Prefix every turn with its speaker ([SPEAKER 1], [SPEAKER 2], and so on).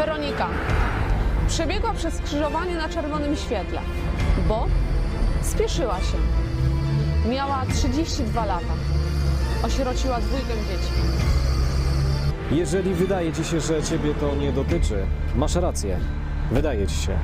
[SPEAKER 1] Weronika przebiegła przez skrzyżowanie na czerwonym świetle, bo spieszyła się. Miała 32 lata. Osierociła dwójkę dzieci.
[SPEAKER 2] Jeżeli wydaje ci się, że ciebie to nie dotyczy, masz rację. Wydaje ci się.